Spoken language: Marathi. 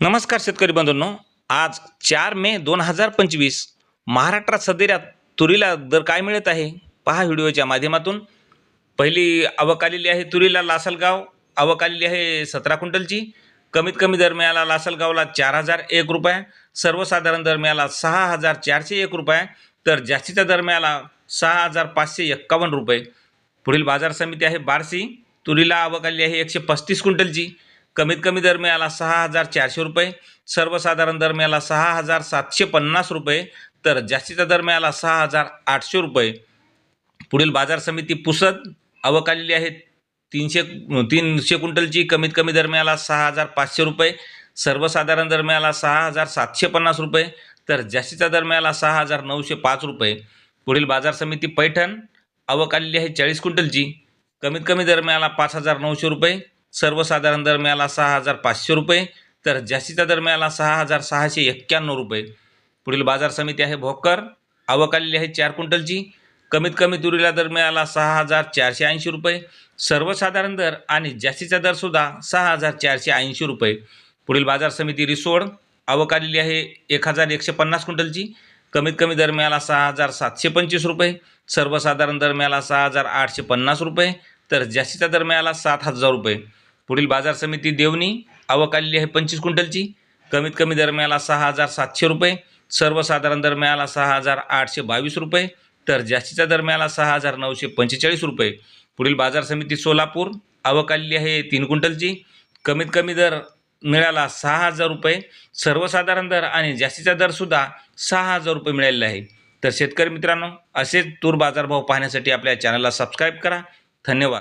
नमस्कार शेतकरी बंधूंनो. आज चार मे दोन हजार पंचवीस. महाराष्ट्रात सध्या तुरीला दर काय मिळत आहे? पहा व्हिडिओच्या माध्यमातून. पहिली आवक आलेली आहे तुरीला लासलगाव. आवक आलेली आहे सतरा क्विंटलची. कमीत कमी दर मिळाला लासलगावला चार हजार एक रुपये. सर्वसाधारण दर मिळाला सहा हजार चारशे एक रुपये. तर जास्तीचा दर मिळाला सहा हजार पाचशे एक्कावन्न रुपये. पुढील बाजार समिती आहे बारसी तुरीला आवक आलेली आहे एकशे पस्तीस क्विंटलची. कमीत कमी दर मिळाला सहा हजार चारशे रुपये सर्वसाधारण दर मिळाला सहा हजार सातशे पन्नास रुपये तर जास्तीचा दर मिळाला सहा हजार आठशे रुपये. पुढील बाजार समिती पुसद आवक आलेली आहे. तीनशे तीनशे क्विंटलची कमीत कमी दर मिळाला सहा हजार पाचशे रुपये सर्वसाधारण दर मिळाला सहा हजार सातशे पन्नास रुपये तर जास्तीचा दर मिळाला सहा हजार नऊशे पाच रुपये. पुढील बाजार समिती पैठण आवक आलेली आहे चाळीस क्विंटलची कमीत कमी दर मिळाला पाच हजार नऊशे रुपये सर्वसाधारण दर मिळाला सहा हजार पाचशे रुपये तर जास्तीचा दर मिळाला सहा हजार सहाशे एक्क्याण्णव रुपये. पुढील बाजार समिती आहे भोकर आवक आलेली आहे चार क्विंटलची. कमीत कमी तुरीला दर मिळाला सहा हजार चारशे ऐंशी रुपये. सर्वसाधारण दर आणि जास्तीचा दरसुद्धा सहा हजार चारशे ऐंशी रुपये. पुढील बाजार समिती रिसोड आवक आलेली आहे एक हजार एकशे पन्नास क्विंटलची. कमीत कमी दर मिळाला सहा हजार सातशे पंचवीस रुपये. सर्वसाधारण दर मिळाला सहा हजार आठशे पन्नास रुपये. तर जास्तीचा दर मिळाला सात हजार रुपये. पुढील बाजार समिती देवणी आवक आलेली आहे पंचवीस क्विंटलची. कमीत कमी दर मिळाला सहा हजार सातशे रुपये. सर्वसाधारण दर मिळाला सहा हजार आठशे बावीस रुपये. तर जास्तीचा दर मिळाला सहा हजार नऊशे पंचेचाळीस रुपये. पुढील बाजार समिती सोलापूर आवक आलेली आहे तीन क्विंटलची. कमीत कमी दर मिळाला सहा हजार रुपये. सर्वसाधारण दर आणि जास्तीचा दरसुद्धा सहा हजार रुपये मिळालेला आहे. तर शेतकरी मित्रांनो असेच तूर बाजारभाव पाहण्यासाठी आपल्या चॅनलला सबस्क्राईब करा. धन्यवाद.